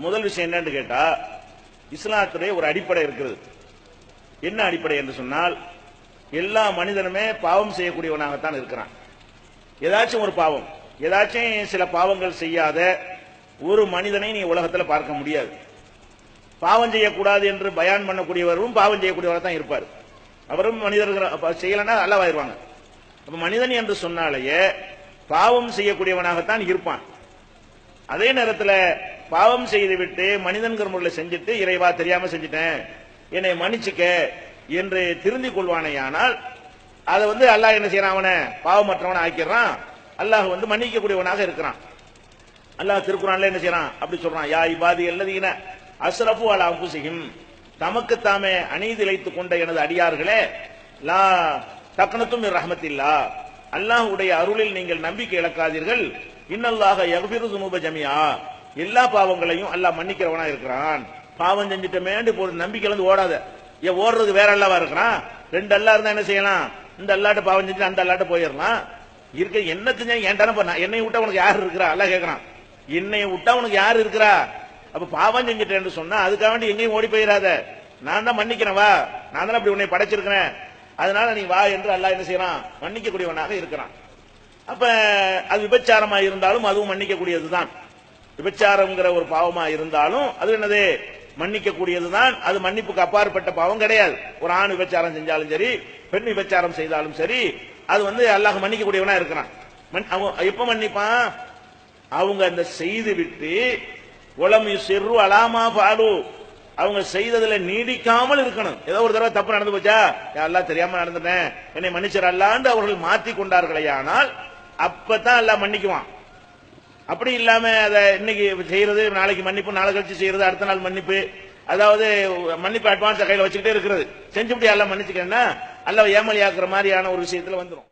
முதல் விஷயம் என்னன்னு கேட்டா இஸ்லாத்துடைய ஒரு அடிப்படை இருக்கிறது என்ன அடிப்படை என்று சொன்னால் எல்லா மனிதனுமே பாவம் செய்யக்கூடியவனாகத்தான் இருக்கிறான். ஏதாச்சும் ஒரு பாவம். ஏதாச்சும் சில பாவங்கள் செய்யாத ஒரு மனிதனை நீ உலகத்தில் பார்க்க முடியாது. பாவம் செய்யக்கூடாது என்று பயான் பண்ணக்கூடியவரும் பாவம் செய்யக்கூடியவராக தான் இருப்பார். அவரும் மனிதர்கள் செய்யலைன்னா அல்லவாயிருவாங்க அப்ப மனிதன் என்று சொன்னாலேயே பாவம் செய்யக்கூடியவனாகத்தான் இருப்பான். அதே நேரத்தில் பாவம் செய்துவிட்டு மனிதன்கிற முறையில் செஞ்சுட்டு இறைவா தெரியாம செஞ்சுட்டேன். என்னை மன்னிச்சுக்க என்று திருந்தி கொள்வானேயானால் அதை வந்து அல்லாஹ் என்ன செய்யறான் அவனை? பாவமற்றவனை ஆக்கிடுறான். அல்லாஹ் வந்து மன்னிக்கக்கூடியவனாக இருக்கிறான். அல்லாஹ் திருக்குறான்ல என்ன செய்யறான்? அப்படி சொல்றான் யா இபாதி அல்லதீன அஸ்ரஃபு அலா அன்புசிஹிம் தமக்கு தாமே அநீதி இழைத்துக் கொண்ட எனது அடியார்களே லா தக்கனத்தும் ரஹமத்தில்லா. அல்லாஹ்வுடைய அருளில் நீங்கள் நம்பிக்கை இழக்காதீர்கள். இன்னல்லாக எஃபிரு துனூப ஜமியா எல்லா பாவங்களையும் அல்லாஹ் மன்னிக்கிறவனா இருக்கிறான். பாவம் செஞ்சுட்டமேண்டு போது நம்பிக்கை வந்து ஓடாத. ஏன் ஓடுறது வேற அல்லாவா இருக்கிறான்? ரெண்டு அல்லா இருந்தா என்ன செய்யலாம்? இந்த அல்லாட்ட பாவம் செஞ்சு அந்த அல்லாட்ட போயிடலாம். இருக்க என்ன செஞ்சா ஏன்டான பண்ண என்னை விட்டா உனக்கு யார் இருக்கிறா? அல்ல கேட்கறான் என்னை விட்டா உனக்கு யார் இருக்கிறா? அப்ப பாவம் செஞ்சுட்டேன்னு சொன்னா அதுக்காக வேண்டி எங்கேயும் ஓடி போயிடாத. நான் தான் மன்னிக்கிறேன் வா. நான் தான் அப்படி உன்னை படைச்சிருக்கிறேன். அதனால நீ வா என்று அல்லாஹ் என்ன செய்யறான்? மன்னிக்கக்கூடியவனாக இருக்கிறான். அப்ப அது விபச்சாரமா இருந்தாலும் அதுவும் மன்னிக்கக்கூடியதுதான். விபச்சாரம்ங்கிற ஒரு பாவமா இருந்தாலும் அது என்னது? மன்னிக்க கூடியதுதான் அது மன்னிப்புக்கு அப்பாற்பட்ட பாவம் கிடையாது. ஒரு ஆண் விபச்சாரம் செஞ்சாலும் சரி பெண் விபச்சாரம் செய்தாலும் சரி அது வந்து அல்லாஹ் மன்னிக்க கூடியவனா இருக்கிறான் எப்ப மன்னிப்பான்? அவங்க அந்த செய்து விட்டு உளம் செரு அலாமா பாடு அவங்க செய்ததுல நீடிக்காமல் இருக்கணும். ஏதோ ஒரு தடவை தப்பு நடந்து போச்சா? எல்லாம் தெரியாம நடந்துட்டேன். என்னை மன்னிச்சிடலான்னு அவர்கள் மாத்தி கொண்டார்களே ஆனால் அப்பதான் எல்லாம் மன்னிக்குவான். அப்படி இல்லாம அதை இன்னைக்கு செய்யறது நாளைக்கு மன்னிப்பு நாளை கழிச்சு செய்யறது அடுத்த நாள் மன்னிப்பு. அதாவது மன்னிப்பு அட்வான்ஸ் கையில வச்சுக்கிட்டே இருக்கிறது. செஞ்சுபடி எல்லாம் மன்னிச்சுக்கன்னா அல்ல ஏமலியாக்குற மாதிரியான ஒரு விஷயத்துல வந்துடும்